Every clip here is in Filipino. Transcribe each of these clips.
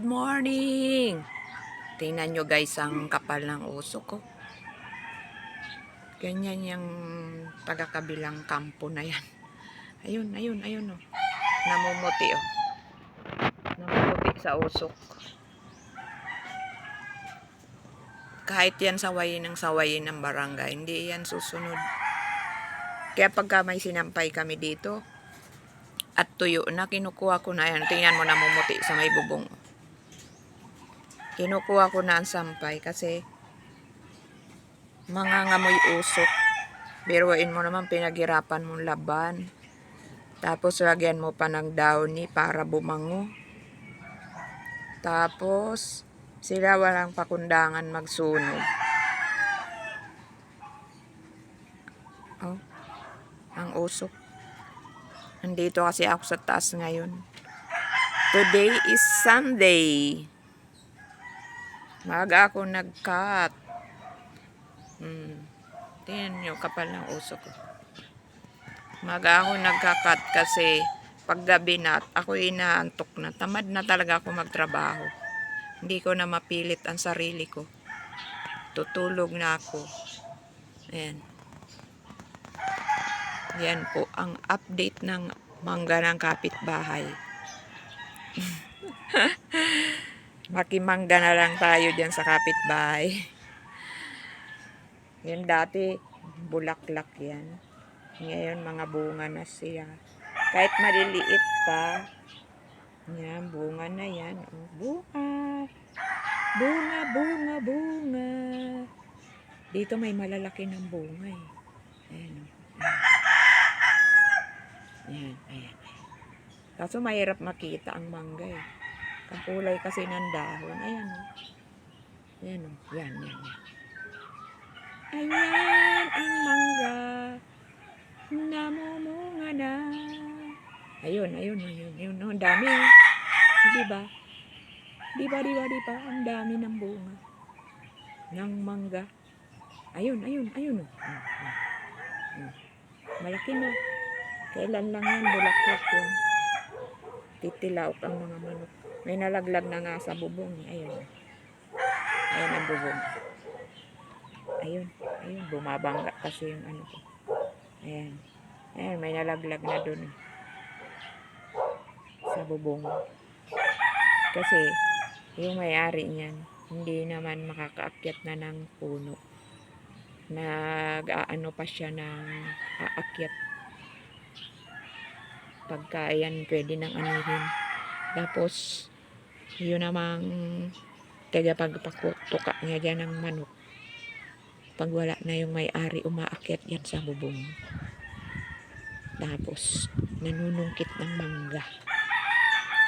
Good morning! Tingnan nyo guys ang kapal ng uso ko. Ganyan yung taga-kabilang kampo na yan. Ayun, ayun, ayun oh. Namumuti oh. Namumuti sa usok. Kahit yan sawayin ng sawayin ng barangay, hindi yan susunod. Kaya pagka may sinampay kami dito, at tuyo na kinukuha ko na yan. Tingnan mo namumuti sa may bubong. Kinukuha ko na ang sampay kasi mga ngamoy usok. Biruin mo naman pinaghirapan mong laban. Tapos lagyan mo pa ng downy para bumango. Tapos sila walang pakundangan magsunog. Oh, ang usok. Nandito kasi ako sa taas ngayon. Today is Sunday. Maga ako nag-cut. Hmm. Tingnan nyo, kapal ng uso ko. Maga ako nagka-cut kasi paggabi na ako inaantok na. Tamad na talaga ako magtrabaho. Hindi ko na mapilit ang sarili ko. Tutulog na ako. Ayan. Yan po ang update ng mangga ng kapitbahay. Makimangga na lang tayo dyan sa kapitbahay. Yan dati, bulaklak yan. Ngayon, mga bunga na siya. Kahit maliliit pa, yan, bunga na yan. Oh, bunga. Bunga, bunga, bunga. Dito may malalaki ng bunga eh. Ayan, oh. Ayan, ayan. Kaso mahirap makita ang mangga eh. Kakulay kasi ng dahon. Ayan o. Ayan o. Yan, yan, yan. Ayan ang mangga. Namumunga na. Ayun, ayun, ayun. Ayun, oh, ang dami. oh. Di ba? Di ba, di ba, di ba? Ang dami ng bunga. Ng mangga. Ayun, ayun, ayun. Oh. Mm, mm, mm. Malaki na. Kailan lang yan, bulaklak yan. Titilaok ang mga manok. May nalaglag na nga sa bubong. Ayun. Ayun ang bubong. Ayun. Ayun. Bumabangga kasi yung ano ko. Ayan. Ayan. May nalaglag na dun. Sa bubong. Kasi yung may-ari niyan, hindi naman makakaakyat na ng puno. Nag-aano pa siya ng aakyat pagka yan pwede nang anihin. Tapos, yun namang taga pagpakutuka niya dyan ng manok. Pag wala na yung may-ari, umaakyat yan sa bubong. Tapos, nanunungkit ng mangga.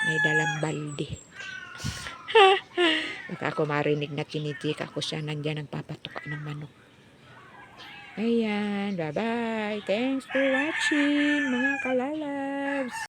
May dalang balde. Baka ako marinig na tinitika ko siya nandyan nagpapatuka ng manok. Ayan, bye-bye. Thanks for watching, mga kalalabs.